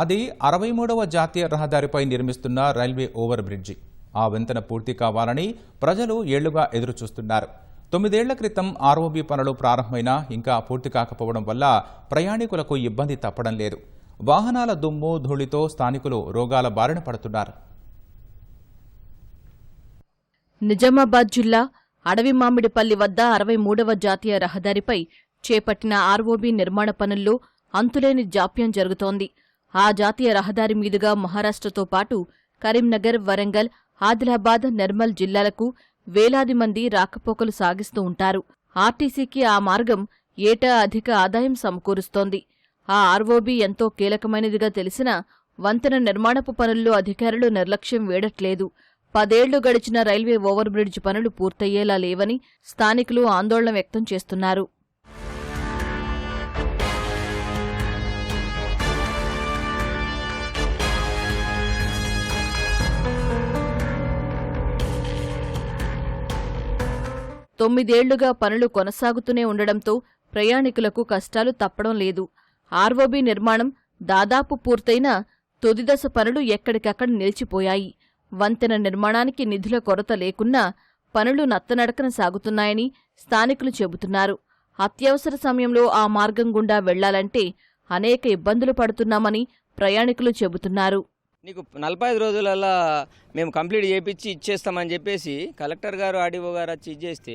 అది అరవై మూడవ జాతీయ రహదారిపై నిర్మిస్తున్న రైల్వే ఓవర్ బ్రిడ్జి ఆ వంతెన పూర్తి కావాలని ప్రజలు ఏళ్ళుగా ఎదురుచూస్తున్నారు. తొమ్మిదేళ్ళ క్రితం ఆర్ఓబి పనులు ప్రారంభమైనా ఇంకా పూర్తి కాకపోవడం వల్ల ప్రయాణికులకు ఇబ్బంది తప్పడం లేదు. వాహనాల దుమ్ము ధూళితో స్థానికులు రోగాల బారిన పడుతున్నారు. నిజామాబాద్ జిల్లా అడవి మామిడిపల్లి వద్ద అరవై మూడవ జాతీయ రహదారిపై చేపట్టిన ఆర్ఓబీ నిర్మాణ పనుల్లో అంతులేని జాప్యం జరుగుతోంది. ఆ జాతీయ రహదారి మీదుగా మహారాష్ట్రతో పాటు కరీంనగర్ వరంగల్ ఆదిలాబాద్ నిర్మల్ జిల్లాలకు వేలాది మంది రాకపోకలు సాగిస్తూ ఉంటారు. ఆర్టీసీకి ఆ మార్గం ఏటా అధిక ఆదాయం సమకూరుస్తోంది. ఆ ఆర్ఓబీ ఎంతో కీలకమైనదిగా తెలిసినా వంతెన నిర్మాణపు పనుల్లో అధికారులు నిర్లక్ష్యం వేడట్లేదు. పదేళ్ళు గడిచిన రైల్వే ఓవర్ బ్రిడ్జ్ పనులు పూర్తయ్యేలా లేవని స్థానికులు ఆందోళన వ్యక్తం చేస్తున్నారు. తొమ్మిదేళ్ళుగా పనులు కొనసాగుతూనే ఉండడంతో ప్రయాణికులకు కష్టాలు తప్పడం లేదు. ఆర్ఓబీ నిర్మాణం దాదాపు పూర్తయిన తొదిదశ పనులు ఎక్కడికక్కడ నిలిచిపోయాయి. వంతెన నిర్మాణానికి నిధుల కొరత లేకున్నా పనులు నత్తనడకన సాగుతున్నాయని స్థానికులు చెబుతున్నారు. అత్యవసర సమయంలో ఆ మార్గం గుండా వెళ్ళాలంటే అనేక ఇబ్బందులు పడుతున్నామని ప్రయాణికులు చెబుతున్నారు. నీకు నలభై ఐదు రోజులలో మేము కంప్లీట్ చేయించి ఇచ్చేస్తామని చెప్పేసి కలెక్టర్ గారు ఆర్డీఓ గారు వచ్చి ఇచ్చేస్తే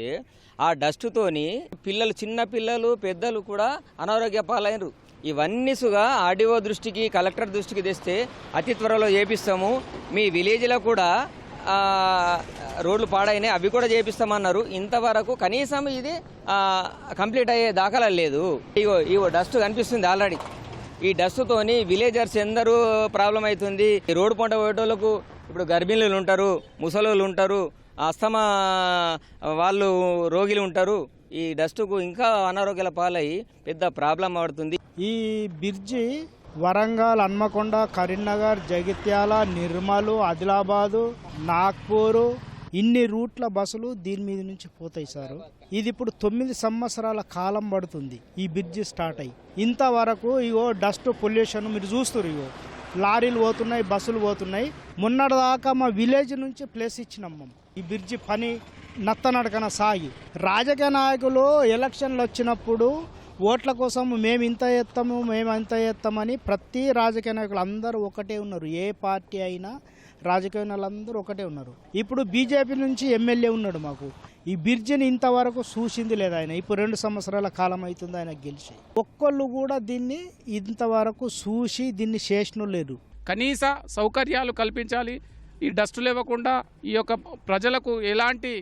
ఆ డస్ట్తోని పిల్లలు చిన్న పిల్లలు పెద్దలు కూడా అనారోగ్య పాలైనరు. ఇవన్నీసుగా ఆర్డీఓ దృష్టికి కలెక్టర్ దృష్టికి తెస్తే అతి త్వరలో చేపిస్తాము. మీ విలేజ్లో కూడా రోడ్లు పాడైనాయి అవి కూడా చేపిస్తామన్నారు. ఇంతవరకు కనీసం ఇది కంప్లీట్ అయ్యే దాఖలా లేదు. ఇగో ఇగో డస్ట్ కనిపిస్తుంది ఆల్రెడీ. ఈ డస్ట్తోని విలేజర్స్ ఎందరూ ప్రాబ్లం అవుతుంది ఈ రోడ్డు పంట పోయేటోళ్ళకు ఇప్పుడు గర్భిణులు ఉంటారు ముసలోళ్ళు ఉంటారు అస్తమా వాళ్ళు రోగిలు ఉంటారు. ఈ డస్ట్కు ఇంకా అనారోగ్యాల పాలై పెద్ద ప్రాబ్లం పడుతుంది. ఈ బ్రిడ్జి వరంగల్ హన్మకొండ కరీంనగర్ జగిత్యాల నిర్మలు ఆదిలాబాదు నాగ్పూరు ఇన్ని రూట్ల బస్సులు దీని మీద నుంచి పోతాయి సార్. ఇది ఇప్పుడు తొమ్మిది సంవత్సరాల కాలం పడుతుంది. ఈ బ్రిడ్జి స్టార్ట్ అయ్యి. ఇంతవరకు ఇగో డస్ట్ పొల్యూషన్ మీరు చూస్తారు ఇగో. లారీలు పోతున్నాయి బస్సులు పోతున్నాయి. మొన్నటిదాకా మా విలేజ్ నుంచి ప్లేస్ ఇచ్చినాం ఈ బ్రిడ్జి పని నత్తనడకన సాగి. రాజకీయ నాయకులు ఎలక్షన్లు వచ్చినప్పుడు ఓట్ల కోసం మేము ఇంత ఎత్తాము మేము అంత ఎత్తామని ప్రతి రాజకీయ నాయకులు అందరూ ఒకటే ఉన్నారు. ఏ పార్టీ అయినా రాజకీయ నాయకులందరూ ఒకటే ఉన్నారు. ఇప్పుడు బీజేపీ నుంచి ఎమ్మెల్యే ఉన్నాడు మాకు. ఈ బిర్జిని ఇంతవరకు చూసింది లేదు ఆయన. ఇప్పుడు రెండు సంవత్సరాల కాలం అవుతుంది ఆయన గెలిచి. ఒక్కళ్ళు కూడా దీన్ని ఇంతవరకు చూసి దీన్ని చేసిన లేరు. కనీస సౌకర్యాలు కల్పించాలి. ఈ డస్ట్ ఇవ్వకుండా ఈ యొక్క ప్రజలకు ఎలాంటి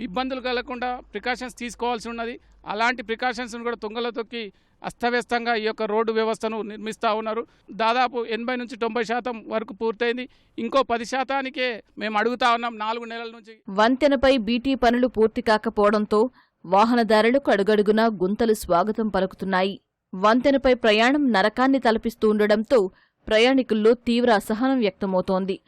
ఇబ్బందులు కలగకుండా ప్రికాషన్స్ తీసుకోవాల్సి ఉన్నది. అలాంటి ప్రికాషన్స్ను కూడా తుంగలో తొక్కి అస్తవ్యస్తంగా ఈ యొక్క రోడ్డు వ్యవస్థను నిర్మిస్తూ ఉన్నారు. దాదాపు ఎనభై నుంచి తొంభై శాతం వరకు పూర్తయింది. ఇంకో పది శాతానికే మేము అడుగుతా ఉన్నాం నాలుగు నెలల నుంచి. వంతెనపై బీటీ పనులు పూర్తి కాకపోవడంతో వాహనదారులకు అడుగడుగునా గుంతలు స్వాగతం పలుకుతున్నాయి. వంతెనపై ప్రయాణం నరకాన్ని తలపిస్తూ ఉండడంతో ప్రయాణికుల్లో తీవ్ర అసహనం వ్యక్తమవుతోంది.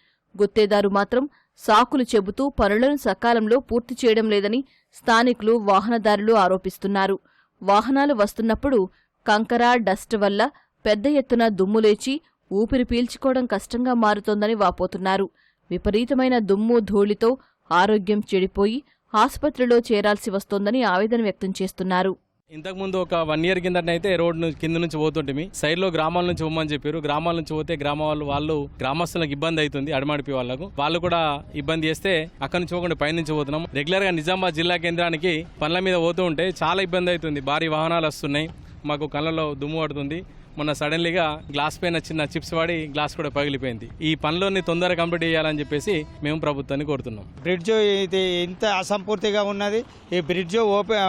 గుత్తేదారు మాత్రం సాకులు చెబుతూ పనులను సకాలంలో పూర్తి చేయడం లేదని స్థానికులు వాహనదారులు ఆరోపిస్తున్నారు. వాహనాలు వస్తున్నప్పుడు కంకర డస్ట్ వల్ల పెద్ద ఎత్తున దుమ్ము లేచి ఊపిరి పీల్చుకోవడం కష్టంగా మారుతోందని వాపోతున్నారు. విపరీతమైన దుమ్ము ధూళితో ఆరోగ్యం చెడిపోయి ఆసుపత్రిలో చేరాల్సి వస్తోందని ఆవేదన వ్యక్తం చేస్తున్నారు. ఇంతకుముందు ఒక వన్ ఇయర్ కిందటైతే రోడ్ నుంచి కింద నుంచి పోతుంటే సైడ్లో గ్రామాల నుంచి పోమని చెప్పారు. గ్రామాల నుంచి పోతే గ్రామ వాళ్ళు వాళ్ళు గ్రామస్తులకు ఇబ్బంది అవుతుంది అడమాడిపి వాళ్ళకు. వాళ్ళు కూడా ఇబ్బంది చేస్తే అక్కడి నుంచి పోకుండా పై నుంచి పోతున్నాం. రెగ్యులర్గా నిజామాబాద్ జిల్లా కేంద్రానికి పనుల మీద పోతూ ఉంటే చాలా ఇబ్బంది అవుతుంది. భారీ వాహనాలు వస్తున్నాయి. మాకు కళ్ళలో దుమ్ము పడుతుంది. మొన్న సడన్లీగా గ్లాస్ పైన చిన్న చిప్స్ వాడి గ్లాస్ కూడా పగిలిపోయింది. ఈ పనులని తొందరగా కంప్లీట్ చేయాలని చెప్పేసి మేము ప్రభుత్వాన్ని కోరుతున్నాం. బ్రిడ్జ్ ఇది ఇంత అసంపూర్తిగా ఉన్నది. ఈ బ్రిడ్జ్ ఓపెన్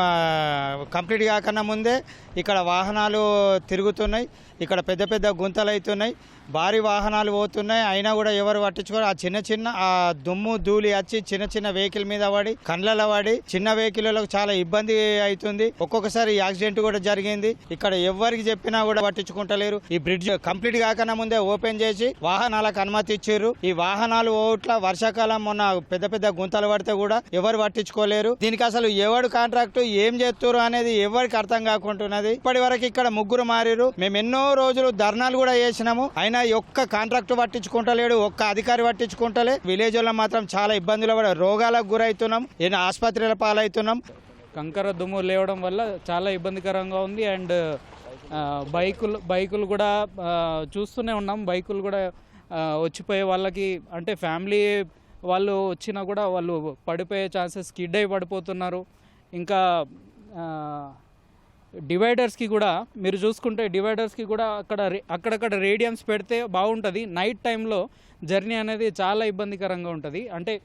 కంప్లీట్ కాకన్నా ముందే ఇక్కడ వాహనాలు తిరుగుతున్నాయి. ఇక్కడ పెద్ద పెద్ద గుంతలు అవుతున్నాయి. భారీ వాహనాలు పోతున్నాయి. అయినా కూడా ఎవరు పట్టించుకోరు. ఆ చిన్న చిన్న ఆ దుమ్ము ధూళి వచ్చి చిన్న చిన్న వెహికల్ మీద పడి కండ్లలో పడి చిన్న వెహికల్లకు చాలా ఇబ్బంది అవుతుంది. ఒక్కొక్కసారి యాక్సిడెంట్ కూడా జరిగింది. ఇక్కడ ఎవరికి చెప్పినా కూడా పట్టించుకో పట్టించుకుంటలేరు ఈ బ్రిడ్జ్ కంప్లీట్ కాకుండా ముందే ఓపెన్ చేసి వాహనాలకు అనుమతి ఇచ్చారు. ఈ వాహనాలు ఓట్ల వర్షాకాలం మొన్న పెద్ద పెద్ద గుంతలు పడితే కూడా ఎవరు పట్టించుకోలేరు. దీనికి అసలు ఎవడు కాంట్రాక్ట్ ఏం చేస్తారు అనేది ఎవరికి అర్థం కాకుంటున్నది. ఇప్పటి వరకు ఇక్కడ ముగ్గురు మారిరు మేము ఎన్నో రోజులు ధర్నాలు కూడా చేసినాము. అయినా ఒక్క కాంట్రాక్ట్ పట్టించుకుంటలేడు ఒక్క అధికారి పట్టించుకుంటలే. విలేజ్ వాళ్ళు మాత్రం చాలా ఇబ్బందులు పడ రోగాలకు గురవుతున్నాం ఎన్నో ఆసుపత్రుల పాలవుతున్నాం. కంకర దుమ్ము లేవడం వల్ల చాలా ఇబ్బందికరంగా ఉంది. అండ్ బైకులు బైకులు కూడా చూస్తూనే ఉన్నాం. బైకులు కూడా వచ్చిపోయే వాళ్ళకి అంటే ఫ్యామిలీ వాళ్ళు వచ్చినా కూడా వాళ్ళు పడిపోయే ఛాన్సెస్ కిడ్ అయి పడిపోతున్నారు. ఇంకా డివైడర్స్కి కూడా మీరు చూసుకుంటే డివైడర్స్కి కూడా అక్కడ రే- అక్కడక్కడ రేడియమ్స్ పెడితే బాగుంటుంది. నైట్ టైంలో జర్నీ అనేది చాలా ఇబ్బందికరంగా ఉంటుంది. అంటే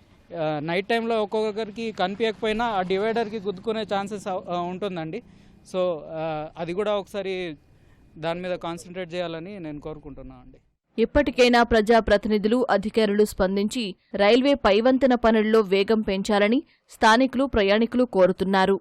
నైట్ టైంలో ఒక్కొక్కరికి కనిపించకపోయినా ఆ డివైడర్కి గుద్దుకునే ఛాన్సెస్ ఉంటుందండి. సో అది కూడా ఒకసారి దాని మీద కాన్సన్ట్రేట్ చేయాలని నేను కోరుకుంటున్నాను అండి. ఇప్పటికైనా ప్రజాప్రతినిధులు అధికారులు స్పందించి రైల్వే పైవంతెన పనుల్లో వేగం పెంచాలని స్థానికులు ప్రయాణికులు కోరుతున్నారు.